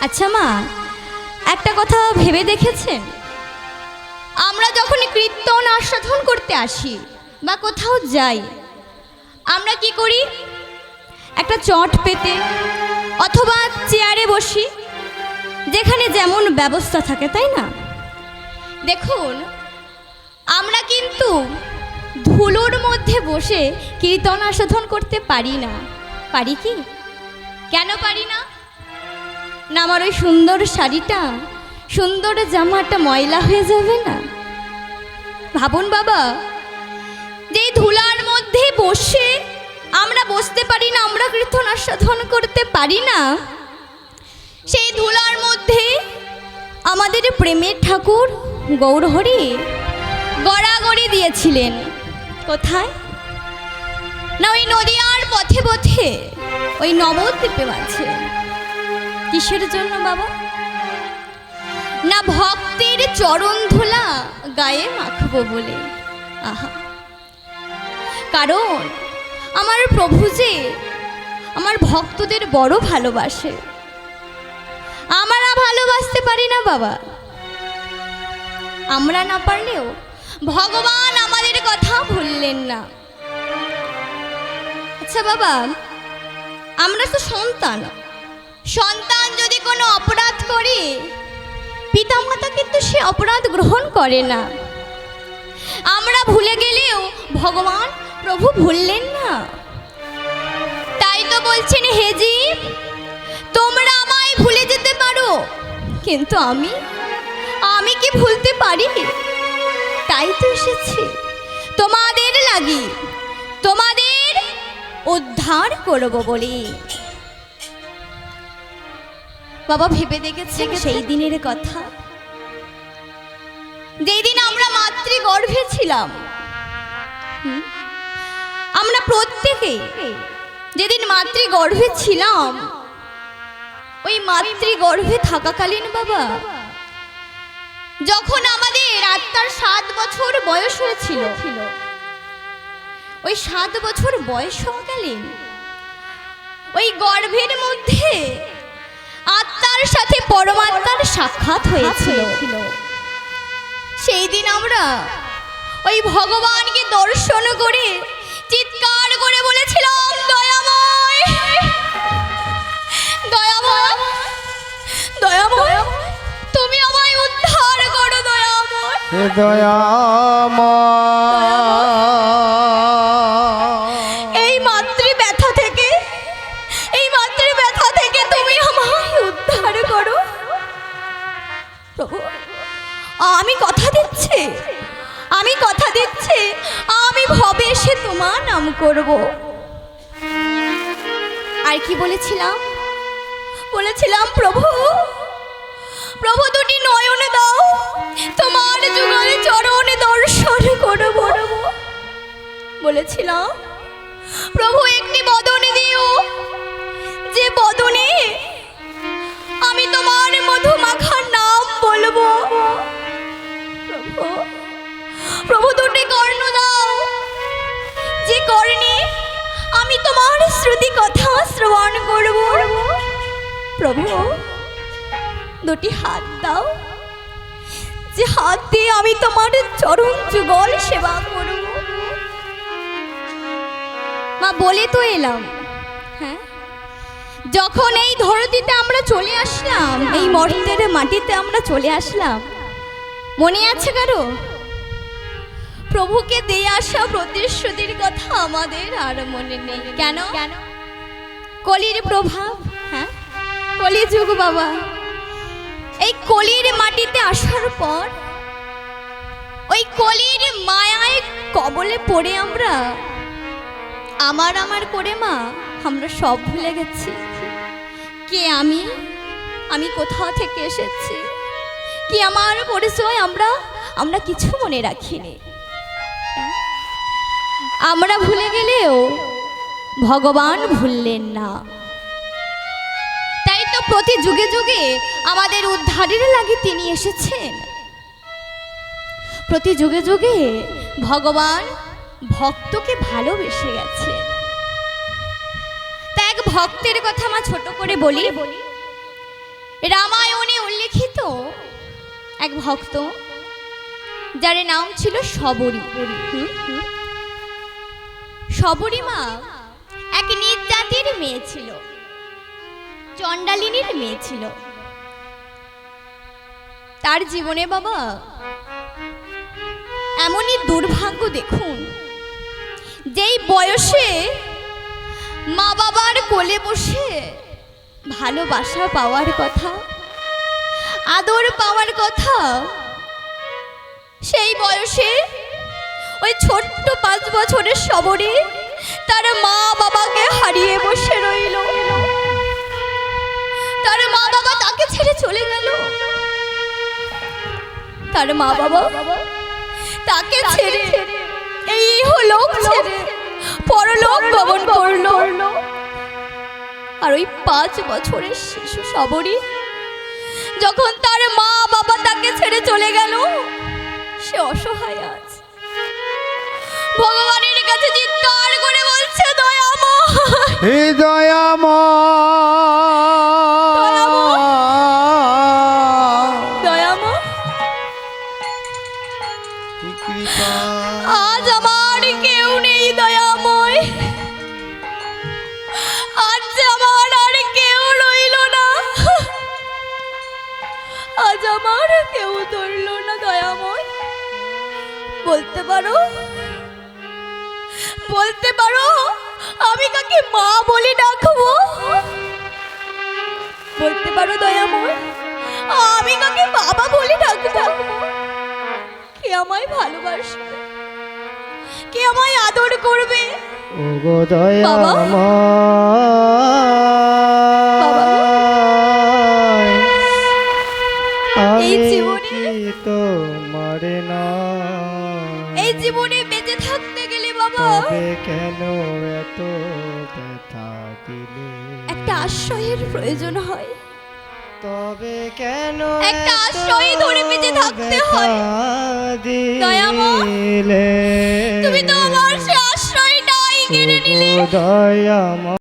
আচ্ছা মা একটা কথা ভেবে দেখেছেন? আমরা যখন কীর্তন আস্বাদন করতে আসি বা কোথাও যাই আমরা কি করি? একটা চট পেতে অথবা চেয়ারে বসি যেখানে যেমন ব্যবস্থা থাকে তাই না? দেখুন আমরা কিন্তু ধুলোর মধ্যে বসে কীর্তন আস্বাদন করতে পারি না। পারি কি? কেন পারি না? না আমার ওই সুন্দর শাড়িটা? সুন্দর জামাটা ময়লা হয়ে যাবে না? ভাবুন বাবা যে ধুলার মধ্যে বসে আমরা বসতে পারি না, আমরা কীর্তন আস্বাদন করতে পারি না, সেই ধুলার মধ্যে আমাদের প্রেমের ঠাকুর গৌরহরি গড়াগড়ি দিয়েছিলেন। কোথায়? না ওই নদীয়ার পথে পথে, ওই নবদ্বীপে মাঝে। কিসের জন্য বাবা? না ভক্তের চরণ ধুলা গায়ে মাখবো বলে। আহা। কারণ আমার প্রভু যে আমার ভক্তদের বড় ভালোবাসে। আমরা ভালোবাসতে পারি না বাবা। আমরা না পারলেও ভগবান আমাদের কথা ভুললেন না। আচ্ছা বাবা, আমরা তো সন্তান। সন্তান যদি কোনো অপরাধ করে, পিতামাতা কিন্তু সে অপরাধ গ্রহণ করে না। আমরা ভুলে গেলেও ভগবান প্রভু ভুললেন না। তাই তো বলছেন হেজি তোমরা আমায় ভুলে যেতে পারো। কিন্তু আমি আমি কি ভুলতে পারি? তাই তো এসেছি। তোমাদের লাগি, তোমাদের উদ্ধার করব বলি। বাবা ভেবে দেখেছে সেই দিনের কথা। যেই দিন আমরা মাতৃ গর্ভে ছিলাম আমরা প্রত্যেকে যেদিন মাতৃ গর্ভে ছিলাম ওই মাতৃ গর্ভে থাকাকালীন বাবা যখন আমাদের আত্মার সাত বছর বয়স হয়েছিল ওই সাত বছর বয়স হকালীন ওই গর্ভের মধ্যে আত্মার সাথে পরমাত্মার সাক্ষাৎ হয়েছিল। সেই দিন আমরা ওই ভগবানকে দর্শন করে চিৎকার করে বলেছিলাম দয়াময়! দয়াময়! দয়াময়! তুমি আমায় উদ্ধার করো দয়াময়! হৃদয়ামা প্রভু, আমি কথা দিচ্ছি, আমি কথা দিচ্ছি, আমি ভবে এসে তোমার নাম করব। আর কি বলেছিলাম? বলেছিলাম, প্রভু প্রভু দুটি নয়নে দাও, তোমার যুগলে চরণে দর্শন করব। বলেছিলাম তোমার শ্রুতি কথা শ্রবণ করব। প্রভু, দুটি হাত দাও। যে হাত দিয়ে আমি তোমার চরণ যুগল সেবা করব। মা, বলে তো এলাম। হ্যাঁ? যখন এই ধরতিতে আমরা চলে আসলাম, এই মর্তের মাটিতে আমরা চলে আসলাম, মনে আছে কারও? প্রভুকে দিয়ে আসা প্রতিশ্রুতির কথা আমাদের আর মনে নেই। কেন? কেন? কলির প্রভাব হ্যাঁ? কলি যুগ বাবা। এই কলির মাটিতে আসার পর ওই কলির মায়ায় কবলে পড়ে আমরা। আমার আমার করে মা আমরা সব ভুলে গেছি। কে আমি? আমি কোথা থেকে এসেছি? কি আমার পরিচয় আমরা? আমরা কিছু মনে রাখিনি। আমরা ভুলে গেলেও ভগবান ভুললেন না। তাই তো প্রতি যুগে যুগে আমাদের উদ্ধারের লাগে তিনি এসেছেন। প্রতি যুগে যুগে ভগবান ভক্তকে ভালোবেসে গেছেন তা এক ভক্তের কথা আমার ছোট করে বলি। রামায়ণে উল্লেখিত এক ভক্ত, যার নাম ছিল সবরী হুম, হুম। সবরী মা এক নিজ জাতির মেয়ে ছিল চণ্ডালিনীর মেয়ে ছিল তার জীবনে বাবা এমনই দুর্ভাগ্য দেখুন যেই বয়সে মা বাবার কোলে বসে ভালোবাসা পাওয়ার কথা আদর পাওয়ার কথা সেই বয়সে ওই ছোট্ট পাঁচ বছরের সবরে তার মা বাবাকে হারিয়ে বসে রইল। তার মা বাবা তাকে ছেড়ে চলে গেল। তার মা বাবা তাকে ছেড়ে এই হলো ছেড়ে পরলোক গমন করল। আর ওই পাঁচ বছরের শিশু সবরই যখন তার মা বাবা তাকে ছেড়ে কৃপা আজ আমার কেউ নেই দয়াময়। আজ আমার আর কেউ রইল না। আজ আমার কেউ ধরল না দয়াময়। বলতে পারো? বলতে পারো? আমি কাকে মা বলে ডাকবো? বলতে পারো দয়াময় আমি কাকে বাবা বলে ডাকবো? কে আমায় ভালোবাসবে? কে আমায় আদর করবে? বাবা? আশ্রয়ের প্রয়োজন হয়। তবে কেন একটা আশ্রয় ধরে বেঁচে থাকতে হয়। তুমি তো আমার সে আশ্রয়টাই কেড়ে নিলে।